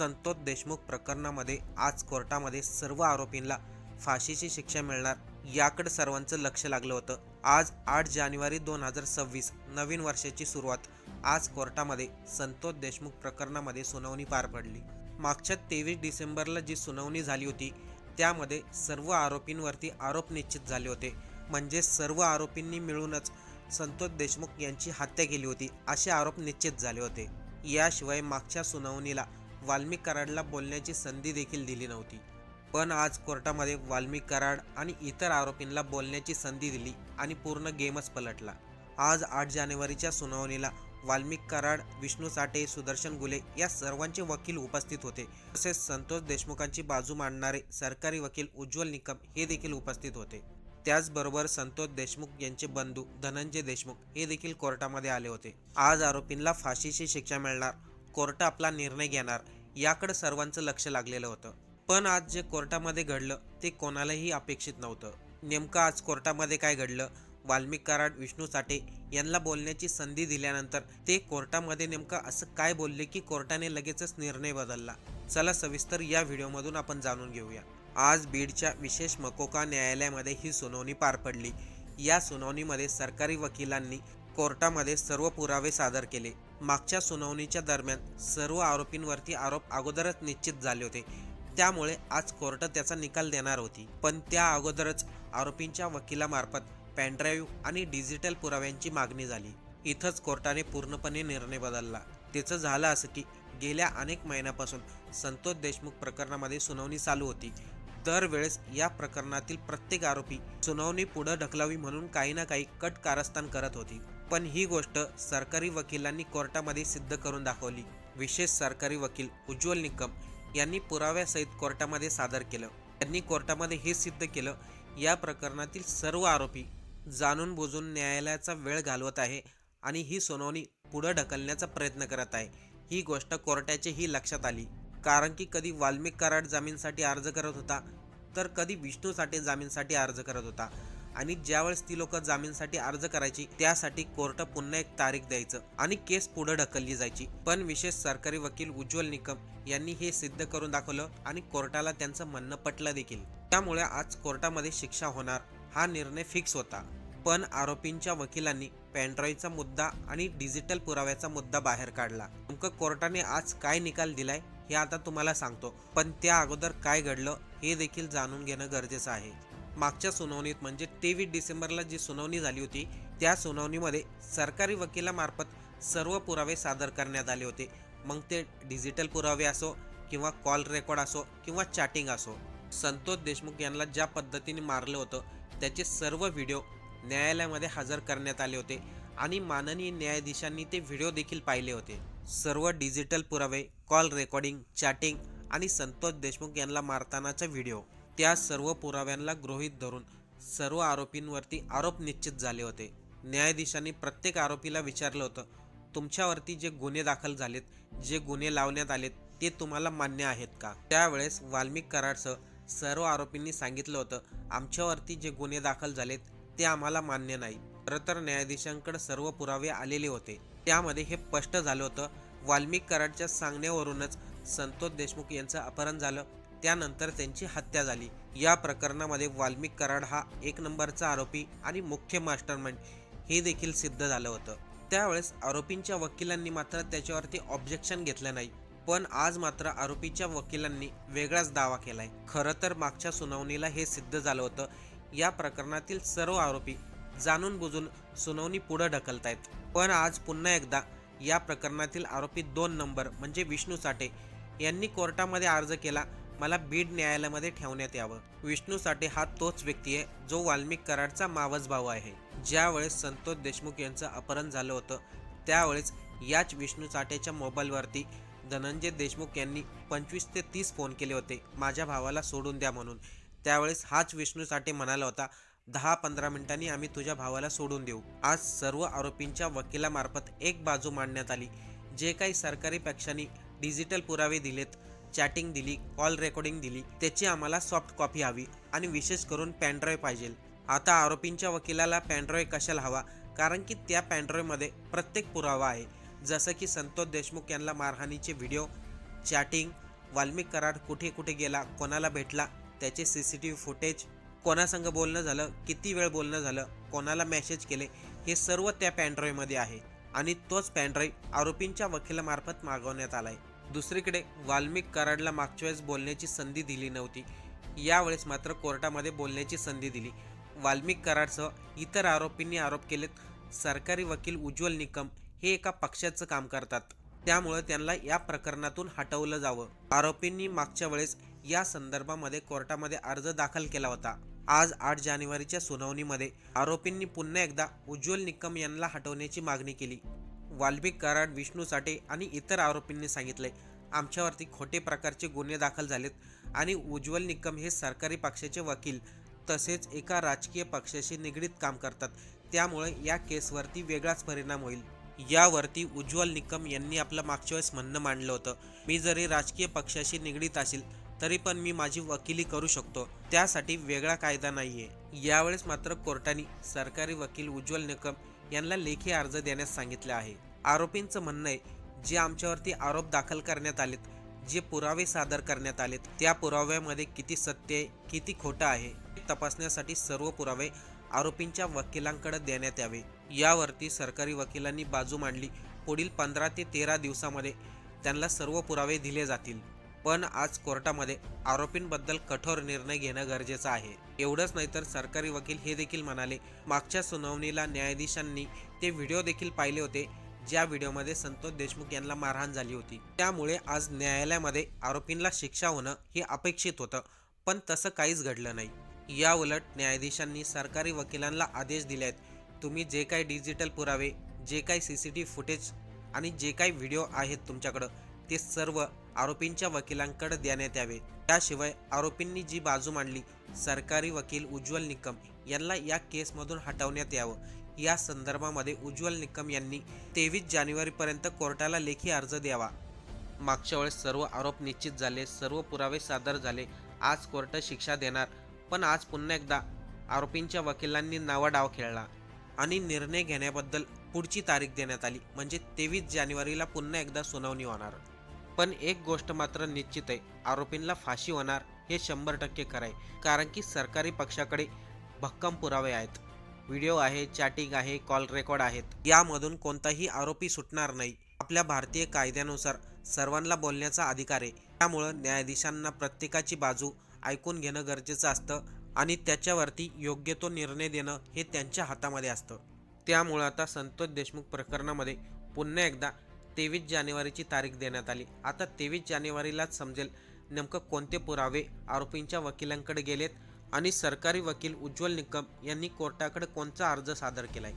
संतोष देशमुख प्रकरणामध्ये आज कोर्टामध्ये सर्व आरोपींना फाशीची शिक्षा मिळणार याकडे सर्वांचं लक्ष लागलं होतं. आज आठ जानेवारी दोन हजार सव्वीस नवीन वर्षाची सुरुवात. आज कोर्टामध्ये संतोष देशमुख प्रकरणामध्ये सुनावणी पार पडली. मागच्या तेवीस डिसेंबरला जी सुनावणी झाली होती त्यामध्ये सर्व आरोपींवरती आरोप निश्चित झाले होते. म्हणजे सर्व आरोपींनी मिळूनच संतोष देशमुख यांची हत्या केली होती असे आरोप निश्चित झाले होते. याशिवाय मागच्या सुनावणीला वाल्मिक कराडला बोलण्याची संधी देखील दिली नव्हती. पण आज कोर्टामध्ये वाल्मिक कराड आणि इतर आरोपींना बोलण्याची संधी दिली आणि पूर्ण गेमच पलटला. आज आठ जानेवारीच्या सुनावणीला वाल्मिक कराड विष्णू साठे सुदर्शन गुले या सर्वांचे वकील उपस्थित होते. तसेच संतोष देशमुखांची बाजू मांडणारे सरकारी वकील उज्ज्वल निकम हे देखील उपस्थित होते. त्याचबरोबर संतोष देशमुख यांचे बंधू धनंजय देशमुख हे देखील कोर्टामध्ये आले होते. आज आरोपींना फाशीची शिक्षा मिळणार कोर्ट आपला निर्णय घेणार याकडे सर्वांचं लक्ष लागलेलं होतं. पण आज जे कोर्टामध्ये घडलं ते कोणालाही अपेक्षित नव्हतं. नेमकं आज कोर्टामध्ये काय घडलं? वाल्मिक कराड विष्णू साठे यांना बोलण्याची संधी दिल्यानंतर ते कोर्टामध्ये नेमकं असं काय बोलले की कोर्टाने लगेचच निर्णय बदलला? चला सविस्तर या व्हिडिओमधून आपण जाणून घेऊया. आज बीडच्या विशेष मकोका न्यायालयामध्ये ही सुनावणी पार पडली. या सुनावणीमध्ये सरकारी वकिलांनी कोर्टामध्ये सर्व पुरावे सादर केले. मागच्या सुनावणीच्या दरम्यान सर्व आरोपींवरती आरोप अगोदरच निश्चित झाले होते. त्यामुळे आज कोर्ट त्याचा निकाल देणार होती. पण त्या अगोदरच आरोपींच्या वकिलामार्फत पॅनड्राईव्ह आणि डिजिटल पुराव्यांची मागणी झाली. इथंच कोर्टाने पूर्णपणे निर्णय बदलला. त्याचं झालं असं की गेल्या अनेक महिन्यापासून संतोष देशमुख प्रकरणामध्ये सुनावणी चालू होती. दरवेळेस या प्रकरणातील प्रत्येक आरोपी सुनावणी पुढं ढकलावी म्हणून काही ना काही कट कारस्थान करत होती. पण ही गोष्ट सरकारी वकिलांनी कोर्टामध्ये सिद्ध करून दाखवली. विशेष सरकारी वकील उज्ज्वल निकम यांनी पुराव्यासहित कोर्टामध्ये सादर केलं. त्यांनी कोर्टामध्ये हे सिद्ध केलं या प्रकरणातील सर्व आरोपी जाणून बुजून न्यायालयाचा वेळ घालवत आहे आणि ही सुनावणी पुढं ढकलण्याचा प्रयत्न करत आहे. ही गोष्ट कोर्टाचेही लक्षात आली. कारण की कधी वाल्मिक कराड जामीनसाठी अर्ज करत होता तर कधी विष्णूसाठी जामीनसाठी अर्ज करत होता. आणि ज्यावेळेस ती लोक जामीनसाठी अर्ज करायची त्यासाठी कोर्ट पुन्हा एक तारीख द्यायचं आणि केस पुढे ढकलली जायची. पण विशेष सरकारी वकील उज्ज्वल निकम यांनी हे सिद्ध करून दाखवलं आणि कोर्टाला त्यांचं म्हणणं पटलं देखील. त्यामुळे आज कोर्टामध्ये शिक्षा होणार हा निर्णय फिक्स होता. पण आरोपींच्या वकिलांनी पॅन्ड्रॉईडचा मुद्दा आणि डिजिटल पुराव्याचा मुद्दा बाहेर काढला. नेमकं कोर्टाने आज काय निकाल दिलाय हे आता तुम्हाला सांगतो. पण त्या अगोदर काय घडलं हे देखील जाणून घेणं गरजेचं आहे. मागच्या सुनावणीत म्हणजे तेवीस डिसेंबरला जी सुनावणी झाली होती त्या सुनावणीमध्ये सरकारी वकिलामार्फत सर्व पुरावे सादर करण्यात आले होते. मग ते डिजिटल पुरावे असो किंवा कॉल रेकॉर्ड असो किंवा चॅटिंग असो संतोष देशमुख यांना ज्या पद्धतीने मारलं होतं त्याचे सर्व व्हिडिओ न्यायालयामध्ये हजर करण्यात आले होते आणि माननीय न्यायाधीशांनी ते व्हिडिओ देखील पाहिले होते. सर्व डिजिटल पुरावे कॉल रेकॉर्डिंग चॅटिंग आणि संतोष देशमुख यांना मारतानाचा व्हिडिओ. त्या सर्व पुराव्यांना गृहीत धरून सर्व आरोपींवरती आरोप निश्चित झाले होते. न्यायाधीशांनी प्रत्येक आरोपीला विचारलं होतं तुमच्यावरती जे गुन्हे दाखल झालेत जे गुन्हे लावण्यात आलेत ते तुम्हाला मान्य आहेत का? त्यावेळेस वाल्मिक कराडसह सर्व आरोपींनी सांगितलं होतं आमच्यावरती जे गुन्हे दाखल झालेत ते आम्हाला मान्य नाही. खरं तर न्यायाधीशांकडे सर्व पुरावे आलेले होते. त्यामध्ये हे स्पष्ट झालं होतं वाल्मिक कराडच्या सांगण्यावरूनच संतोष देशमुख यांचं अपहरण झालं त्यानंतर त्यांची हत्या झाली. या प्रकरणामध्ये वाल्मिक कराड हा एक नंबरचा आरोपी आणि मुख्य मास्टरमाइंड हे देखील सिद्ध झालं होतं. त्यावेळेस आरोपींच्या वकिलांनी मात्र त्याच्यावरती ऑब्जेक्शन घेतलं नाही. पण आज मात्र आरोपीच्या वकिलांनी वेगळाच दावा केलाय. खरं तर मागच्या सुनावणीला हे सिद्ध झालं होतं. या प्रकरणातील सर्व आरोपी जाणून बुजून सुनावणी पुढे ढकलतायत. पण आज पुन्हा एकदा या प्रकरणातील आरोपी दोन नंबर म्हणजे विष्णू साठे यांनी कोर्टामध्ये अर्ज केला मला बीड न्यायालयामध्ये ठेवण्यात यावं. विष्णू साठे हा तोच व्यक्ती आहे जो वाल्मिक कराडचा मावस भाऊ आहे. ज्यावेळेस संतोष देशमुख यांचं अपहरण झालं होतं त्यावेळेस याच विष्णू साठेच्या मोबाईलवरती धनंजय देशमुख यांनी पंचवीस ते तीस फोन केले होते माझ्या भावाला सोडून द्या म्हणून. त्यावेळेस हाच विष्णू साठे म्हणाला होता दहा पंधरा मिनिटांनी आम्ही तुझ्या भावाला सोडून देऊ. आज सर्व आरोपींच्या वकिलामार्फत एक बाजू मांडण्यात आली. जे काही सरकारी पक्षांनी डिजिटल पुरावे दिलेत चॅटिंग दिली कॉल रेकॉर्डिंग दिली त्याची आम्हाला सॉफ्ट कॉपी हवी आणि विशेष करून पॅनड्राईव्ह पाहिजे. आता आरोपींच्या वकिलाला पॅनड्राईव्ह कशाला हवा? कारण की त्या पॅनड्राईव्हमध्ये प्रत्येक पुरावा आहे. जसं की संतोष देशमुख यांना मारहाणीचे व्हिडिओ चॅटिंग वाल्मिक कराड कुठे कुठे गेला कोणाला भेटला त्याचे C C T V footage कोणासंग बोलणं झालं किती वेळ बोलणं झालं कोणाला मेसेज केले हे सर्व त्या पॅनड्राईव्हमध्ये आहे आणि तोच पॅनड्राईव्ह आरोपींच्या वकिलामार्फत मागवण्यात आला आहे दुसरीकडे वाल्मिक कराडला मागच्या वेळेस बोलण्याची संधी दिली नव्हती. यावेळेस मात्र कोर्टामध्ये बोलण्याची संधी दिली. वाल्मिक कराडसह इतर आरोपींनी आरोप केलेत सरकारी वकील उज्ज्वल निकम हे एका पक्षाचं काम करतात. त्यामुळे त्यांना या प्रकरणातून हटवलं जावं. आरोपींनी मागच्या वेळेस या संदर्भामध्ये कोर्टामध्ये अर्ज दाखल केला होता. आज आठ जानेवारीच्या सुनावणीमध्ये आरोपींनी पुन्हा एकदा उज्ज्वल निकम यांना हटवण्याची मागणी केली. वाल्मिक कराड विष्णू साठे आणि इतर आरोपींनी सांगितले. आमच्यावरती खोटे प्रकारचे गुन्हे दाखल झालेत आणि उज्ज्वल निकम हे सरकारी पक्षाचे वकील. तसेच एका राजकीय पक्षाशी निगडीत काम करतात. त्यामुळे या केसवरती वेगळाच परिणाम होईल. यावरती उज्ज्वल निकम यांनी आपलं मागच्या वेळेस म्हणणं मांडलं होतं. मी जरी राजकीय पक्षाशी निगडीत असेल तरी पण मी माझी वकिली करू शकतो. त्यासाठी वेगळा कायदा नाहीये. यावेळेस मात्र कोर्टाने सरकारी वकील उज्ज्वल निकम यांना लेखी अर्ज देण्यास सांगितले आहे. आरोपींचं म्हणणं आहे जे आमच्यावरती आरोप दाखल करण्यात आलेत जे पुरावे सादर करण्यात आलेत त्या पुराव्यामध्ये किती सत्य आहे किती खोटं आहे तपासण्यासाठी सर्व पुरावे आरोपींच्या वकिलांकडे देण्यात यावे. यावरती सरकारी वकिलांनी बाजू मांडली. पुढील पंधरा ते तेरा दिवसामध्ये त्यांना सर्व पुरावे दिले जातील. पण आज कोर्टामध्ये आरोपींबद्दल कठोर निर्णय घेणं गरजेचं आहे. एवढंच नाही तर सरकारी वकील हे देखील म्हणाले मागच्या सुनावणीला न्यायाधीशांनी ते व्हिडिओ देखील पाहिले होते ज्या व्हिडिओमध्ये संतोष देशमुख यांना मारहाण झाली होती. त्यामुळे आज न्यायालयामध्ये आरोपींना शिक्षा होणं हे अपेक्षित होतं पण तसं काहीच घडलं नाही. या उलट न्यायाधीशांनी सरकारी वकिलांना आदेश दिले आहेत तुम्ही जे काही डिजिटल पुरावे जे काही सी सी टी फुटेज आणि जे काही व्हिडिओ आहेत तुमच्याकडं ते सर्व आरोपींच्या वकिलांकडे देण्यात यावे. त्याशिवाय आरोपींनी जी बाजू मांडली सरकारी वकील उज्ज्वल निकम यांना या केसमधून हटवण्यात यावं. या संदर्भामध्ये उज्ज्वल निकम यांनी तेवीस जानेवारीपर्यंत कोर्टाला लेखी अर्ज द्यावा. मागच्या वेळेस सर्व आरोप निश्चित झाले सर्व पुरावे सादर झाले. आज कोर्ट शिक्षा देणार पण आज पुन्हा एकदा आरोपींच्या वकिलांनी नावा डाव खेळला आणि निर्णय घेण्याबद्दल पुढची तारीख देण्यात आली. म्हणजे तेवीस जानेवारीला पुन्हा एकदा सुनावणी होणार. पण एक गोष्ट मात्र निश्चित आहे आरोपींना फाशी होणार हे शंभर टक्के खरं आहे कारण की सरकारी पक्षाकडे भक्कम पुरावे आहेत. व्हिडिओ आहे चॅटिंग आहे कॉल रेकॉर्ड आहेत. यामधून कोणताही आरोपी सुटणार नाही. आपल्या भारतीय कायद्यानुसार सर्वांना बोलण्याचा अधिकार आहे. त्यामुळं न्यायाधीशांना प्रत्येकाची बाजू ऐकून घेणं गरजेचं असतं आणि त्याच्यावरती योग्य तो निर्णय देणं हे त्यांच्या हातामध्ये असतं. त्यामुळं आता संतोष देशमुख प्रकरणामध्ये पुन्हा एकदा तेवीस जानेवारीची तारीख देण्यात आली. आता तेवीस जानेवारीलाच समजेल नेमकं कोणते पुरावे आरोपींच्या वकिलांकडे गेलेत आणि सरकारी वकील उज्ज्वल निकम यांनी कोर्टाकडे कोणता अर्ज सादर केलाय?